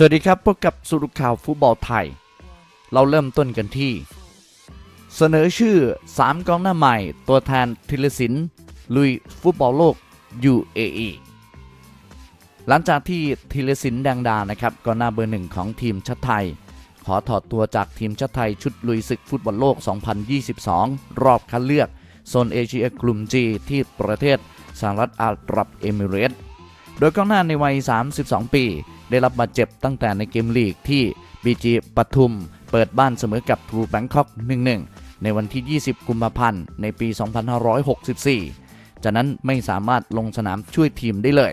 สวัสดีครับ พบกับสรุปข่าวฟุตบอลไทย เราเริ่มต้นกันที่ เสนอชื่อ 3กองหน้าใหม่ ตัวแทนทิลสินลุยฟุตบอลโลก UAE หลังจากที่ทิลสินแดงดานะครับกองหน้าเบอร์หนึ่งของทีมชาติไทย ขอถอดตัวจากทีมชาติไทยชุดลุยศึกฟุตบอลโลก 2022 รอบคัดเลือกโซนเอเชียกลุ่ม G ที่ประเทศสหรัฐอาหรับเอมิเรตส์ โดยกองหน้าในวัย 32 ปี ได้รับบาดเจ็บตั้งแต่ในเกมลีกที่ BG ปทุม เปิดบ้านเสมอกับทรูแบงคอก 1-1 ในวันที่ 20 กุมภาพันธ์ ในปี 2564 จากนั้นไม่สามารถลงสนามช่วยทีมได้เลย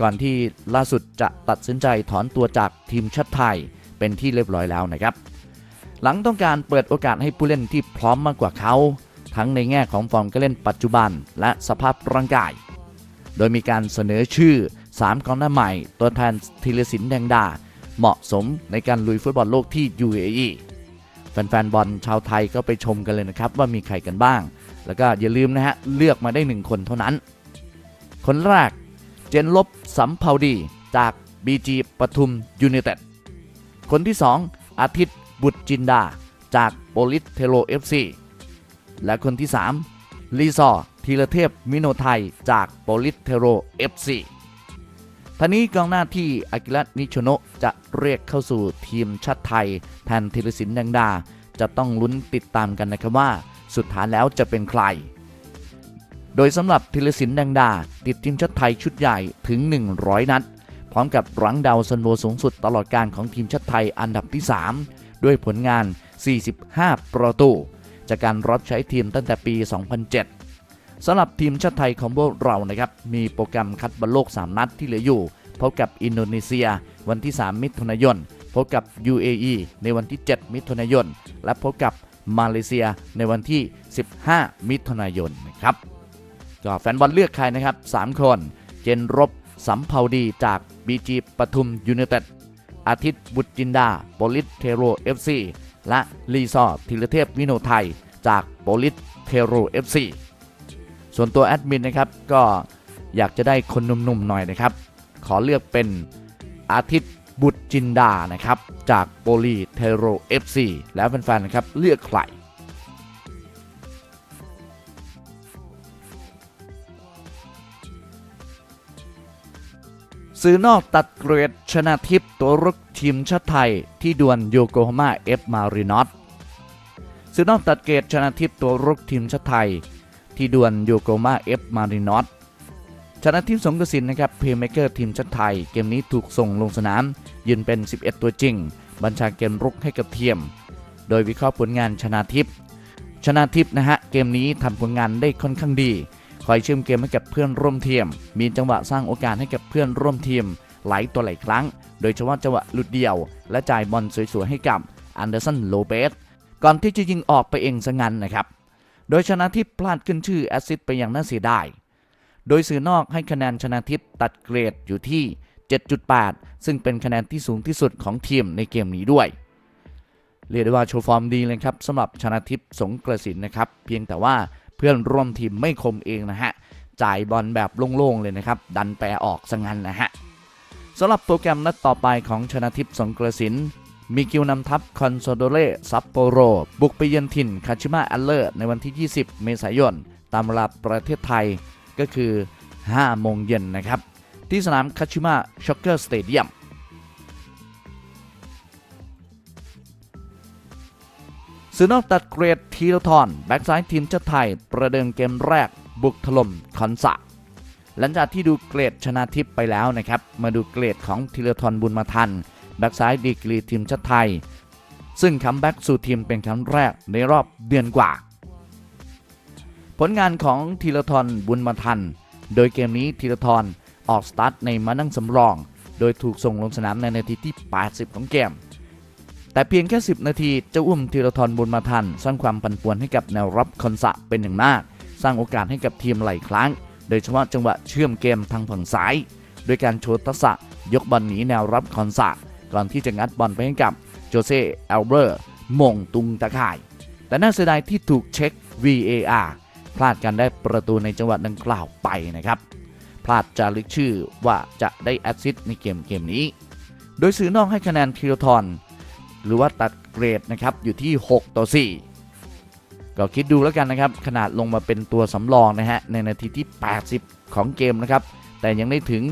ก่อนที่ล่าสุดจะตัดสินใจถอนตัวจากทีมชาติไทยเป็นที่เรียบร้อยแล้วนะครับ หลังต้องการเปิดโอกาสให้ผู้เล่นที่พร้อมมากกว่าเขา ทั้งในแง่ของฟอร์มการเล่นปัจจุบันและสภาพร่างกาย โดยมีการเสนอชื่อ 3กองหน้าใหม่ ตัวแทนธีรศิลป์แดงดา เหมาะสมในการลุยฟุตบอลโลกที่ UAE แฟนๆบอลชาวไทยก็ไปชมกันเลยนะครับ ว่ามีใครกันบ้าง แล้วก็อย่าลืมนะฮะ เลือกมาได้ 1 คนเท่านั้น คนแรกเจนลบสัมภาวดีจาก BG ปทุมยูเนเต็ดคนที่ 2 อาทิตย์บุตรจินดา จากโปลิสเทโร FC และคนที่ 3 ลีซอร์ธีรเทพมิโนไทยจากโปลิสเทโร FC ท่านี้กองหน้าที่อากิระนิชโนจะเรียกเข้าสู่ทีมชาติไทย แทนธีรศิลป์แดงดา จะต้องลุ้นติดตามกันนะครับว่า สุดท้ายแล้วจะเป็นใคร โดยสำหรับธีรศิลป์แดงดา ติดทีมชาติไทยชุดใหญ่ถึง 100 นัด พร้อมกับรังดาวซันโวสูงสุดตลอดการของทีมชาติไทยอันดับที่ 3 ด้วยผลงาน 45 ประตู จากการรับใช้ทีมตั้งแต่ปี 2007 สำหรับทีมชาติไทยของพวกเรานะครับมีโปรแกรมคัดบอลโลก 3 นัดที่เหลืออยู่ พบกับอินโดนีเซีย วันที่ 3 มิถุนายน พบกับ UAE ในวันที่ 7 มิถุนายน และพบกับมาเลเซียในวันที่ 15 มิถุนายนนะครับก็แฟนบอลเลือกใครนะครับ 3 คน เจนรบสัมภาวดีจาก BG ปทุมยูเนเต็ดอาทิตย์บุตรจินดาโปลิสเทโร FC และลีซอร์ธีรเทพวิโนไทย จากโปลิสเทโร FC ส่วนตัวแอดมินนะครับก็อยากจะได้คนหนุ่มๆหน่อยนะครับ ขอเลือกเป็นอาทิตย์บุตรจินดานะครับ จากโปลีเทโร FC แล้วแฟนๆนะครับเลือกใครซื้อนอกตัดเกรดชนะทิพย์ตัวรุก ทีมชาติไทยที่ดวลโยโกฮาม่าเอฟมารินอตซื้อนอกตัดเกรดชนะทิพย์ตัวรุกทีมชาติไทย ที่ดวลโยโกฮาม่าเอฟมารินอตชนะทิพย์สงกระสินนะครับเพย์เมเกอร์ทีมชาติไทย เกมนี้ถูกส่งลงสนาม ยืนเป็น 11 ตัวจริง บัญชาเกมรุกให้กับเทียม โดยวิเคราะห์ผลงานชนะทิพย์ชนะทิพย์นะฮะเกมนี้ทำผลงานได้ค่อนข้างดี คอยเชื่อมเกมให้กับเพื่อนร่วมทีม มีจังหวะสร้างโอกาสให้กับเพื่อนร่วมทีม หลายตัวหลายครั้ง โดยเฉพาะจังหวะหลุดเดี่ยว และจ่ายบอลสวยๆให้กับอันเดอร์สันโลเปสก่อนที่จะยิงออกไปเองซะงั้นนะครับ โดยชนะทิพย์พลาดขึ้นชื่อแอสซิสไปอย่างน่าเสียดาย โดยสื่อนอกให้คะแนนชนะทิพย์ตัดเกรดอยู่ที่ 7.8 ซึ่งเป็นคะแนนที่สูงที่สุดของทีมในเกมนี้ด้วย เรียกได้ว่าโชว์ฟอร์มดีเลยครับสำหรับชนะทิพย์สงกระสินนะครับ เพียงแต่ว่าเพื่อนร่วมทีมไม่คมเองนะฮะ จ่ายบอลแบบโล่งๆเลยนะครับ ดันแปรออกซะงั้นนะฮะ สำหรับโปรแกรมนัดต่อไปของชนะทิพย์สงกระสิน มีคิวนำทัพคอนโซโดเรซัปโปโร บุกไปเยือนถิ่นคาชิมะอัลเลอร์ในวันที่ 20 เมษายน ตามเวลาประเทศไทยก็คือ 5 โมงเย็นนะครับ ที่สนามคาชิมะช็อกเกอร์สเตเดียมซื้อนอกตัดเกรดทีรทอน แบ็กซ้ายทีมชาติไทย ประเดิมเกมแรกบุกถล่มคอนสะ หลังจากที่ดูเกรดชนะทิพย์ไปแล้วนะครับ มาดูเกรดของธีรทรบุญมาทัน แบ็กซ้ายดีกรีทีมชาติไทย ซึ่งคัมแบ็กสู่ทีมเป็นครั้งแรกในรอบเดือนกว่า ผลงานของธีรทรบุญมาทัน โดยเกมนี้ธีรทรออกสตาร์ทในมานั่งสำรอง โดยถูกส่งลงสนามในนาทีที่ 80 ของเกม แต่เพียงแค่ 10 นาทีเจ้าอุ้มธีรทรบุญมาทัน สร้างความปั่นป่วนให้กับแนวรับคอนสะเป็นอย่างมาก สร้างโอกาสให้กับทีมหลายครั้ง โดยเฉพาะจังหวะเชื่อมเกมทางฝั่งซ้าย โดยการโชว์ทักษะยกบอลหนีแนวรับคอนสะก่อนที่จะงัดบอลไปให้กับโจเซ่เอลเบอร์มงตุงตะข่าย แต่น่าเสียดายที่ถูกเช็ค VAR พลาดการได้ประตูในจังหวะดังกล่าวไปนะครับ พลาดจารึกชื่อว่าจะได้แอสซิสต์ในเกมเกมนี้ โดยสื่อนอกให้คะแนนธีรทรหรือว่าตัดเกรดนะครับอยู่ที่ 6 ต่อ 4 ก็คิดดูแล้วกันนะครับขนาดลงมาเป็นตัวสำรองนะฮะในนาทีที่ 80 ของเกมนะครับแต่ยังได้ถึง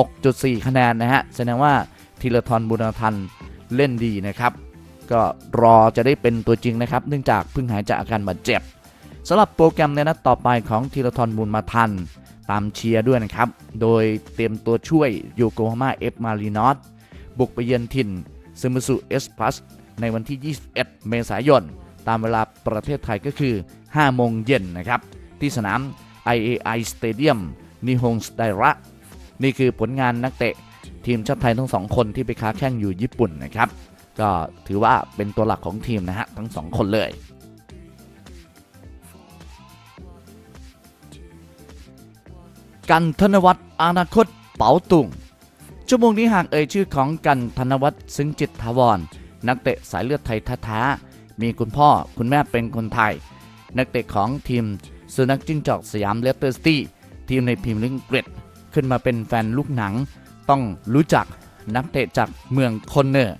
6.4 คะแนนนะฮะแสดงว่าธีรทรบุญทันเล่นดีนะครับ ก็รอจะได้เป็นตัวจริงนะครับ เนื่องจากเพิ่งหายจากอาการบาดเจ็บสำหรับโปรแกรมในนัดต่อไปของธีรทรบุญมาทัน ตามเชียร์ด้วยนะครับ โดยเตรียมตัวช่วยโยโกฮาม่าเอฟมารีนอสบุกไปเยือนถิ่นซึมุสุเอสพัสในวันที่ 21 เมษายน ตามเวลาประเทศไทยก็คือ 5 โมงเย็นนะครับ ที่สนาม IAI Stadium นิฮงสไดระ นี่คือผลงานนักเตะทีมชาติไทยทั้งสองคนที่ไปค้าแข่งอยู่ญี่ปุ่นนะครับ ก็ถือว่าเป็นตัวหลักของทีมนะฮะทั้งสองคนเลยกันธนวัฒน์อนาคตเป๋าตุงชั่วโมงนี้หากเอ่ยชื่อของกันธนวัฒน์ซึ้งจิตทวร นักเตะสายเลือดไทยท้ๆ มีคุณพ่อคุณแม่เป็นคนไทย นักเตะของทีมสุนัขจิ้งจอกสยามเลสเตอร์ซิตี้ทีมในพรีเมียร์ลีกอังกฤษขึ้นมาเป็นแฟนลูกหนัง ต้องรู้จักนักเตะจากเมืองคอนเนอร์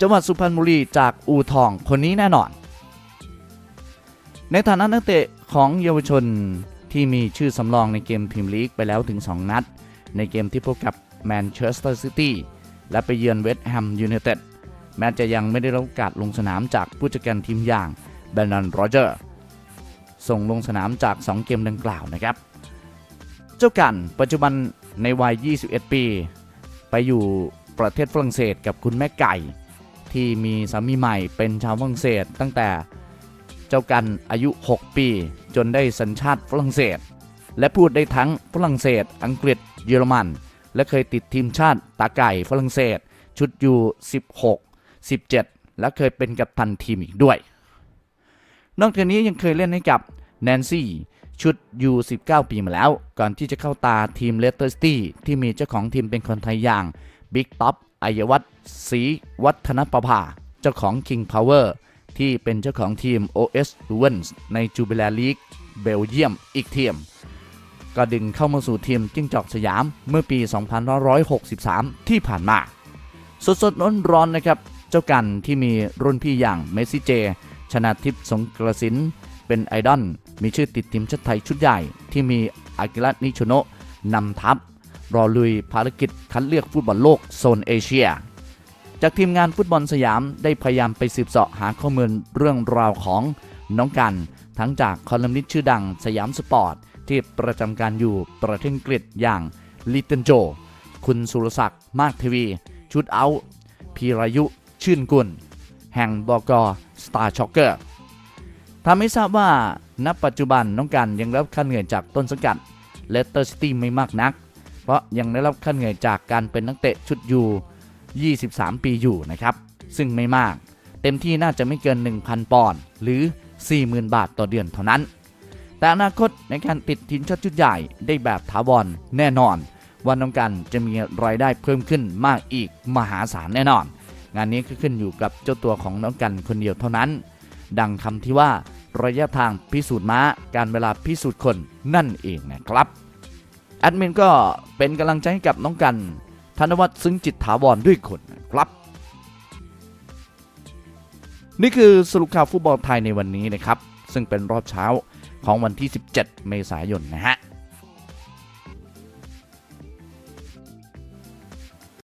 จังหวัดสุพรรณบุรีจากอูทองคนนี้แน่นอน ในฐานะนักเตะของเยาวชนที่มีชื่อสำรองในเกมพรีเมียร์ลีกไปแล้วถึง 2 นัด ในเกมที่พบกับแมนเชสเตอร์ซิตี้และไปเยือนเวสต์แฮมยูไนเต็ด แม้จะยังไม่ได้รับโอกาสลงสนามจากผู้จัดการทีมอย่างแบรนดอนโรเจอร์ส่งลงสนามจาก 2 เกมดังกล่าวนะครับ เจ้ากันปัจจุบันในวัย 21 ปี ไปอยู่ประเทศฝรั่งเศสกับคุณแม่ไก่ ที่มีสามีใหม่เป็นชาวฝรั่งเศส ตั้งแต่เจ้ากันอายุ 6 ปี จนได้สัญชาติฝรั่งเศส และพูดได้ทั้งฝรั่งเศส อังกฤษเยอรมัน และเคยติดทีมชาติตาไก่ฝรั่งเศส ชุดยู16 17 และเคยเป็นกัปตันทีมอีกด้วย นอกจากนี้ยังเคยเล่นให้กับแนนซี่ชุดยู19 ปีมาแล้ว ก่อนที่จะเข้าตาทีมเลสเตอร์ซิตี้ที่มีเจ้าของทีมเป็นคนไทยอย่างบิ๊กท็อปอัยวัฒน์ศรีวัฒนประภา เจ้าของ King Power ที่เป็นเจ้าของทีม OS l u w e n s ในจูเบล r ลีกเบลเยียมอีกทีม ก็ดึงเข้ามาสู่ทีมจิ้งจอกสยามเมื่อปี 2563 ที่ผ่านมา สดสดร้อนร้อนๆนะครับ เจ้ากันที่มีรุ่นพี่อย่างเมสซี่เจ ชนะทิพย์สงกระสิน เป็นไอดอล มีชื่อติดทีมชาติไทยชุดใหญ่ที่มีอากิระนิชโนะนำทัพ รอลุยภารกิจคัดเลือกฟุตบอลโลกโซนเอเชีย จากทีมงานฟุตบอลสยามได้พยายามไปสืบเสาะหาข้อมูลเรื่องราวของน้องกัน ทั้งจากคอลัมนิสต์ชื่อดังสยามสปอร์ตที่ประจำการอยู่ประเทศอังกฤษอย่างลิตเทนโจ คุณสุรศักดิ์มากทวี ชุดเอาท์พีรายุ ชื่นกุล แห่งบกสตาร์ช็อกเกอร์ทำให้ทราบว่าณปัจจุบันน้องกันยังรับค่าเหนื่อยจากต้นสังกัดเลสเตอร์ซิตี้ไม่มากนัก เพราะยังได้รับค่าเหนื่อยจากการเป็นนักเตะชุดยู23 ปีอยู่นะครับ ซึ่งไม่มาก เต็มที่น่าจะไม่เกิน 1,000 ปอนด์หรือ 40,000 บาทต่อเดือนเท่านั้น แต่อนาคตในการติดทีมชาติชุดใหญ่ได้แบบถาวรแน่นอน วันน้องกันจะมีรายได้เพิ่มขึ้นมากอีกมหาศาลแน่นอน งานนี้ก็ขึ้นอยู่กับเจ้าตัวของน้องกันคนเดียวเท่านั้น ดังคำที่ว่าระยะทางพิสูจน์ม้า การเวลาพิสูจน์คนนั่นเองนะครับแอดมินก็เป็นกำลังใจให้กับน้องกันธนวัฒน์ซึ้งจิตถาวรด้วยคนนะครับ นี่คือสรุปข่าวฟุตบอลไทยในวันนี้นะครับ ซึ่งเป็นรอบเช้าของวันที่ 17 เมษายนนะฮะ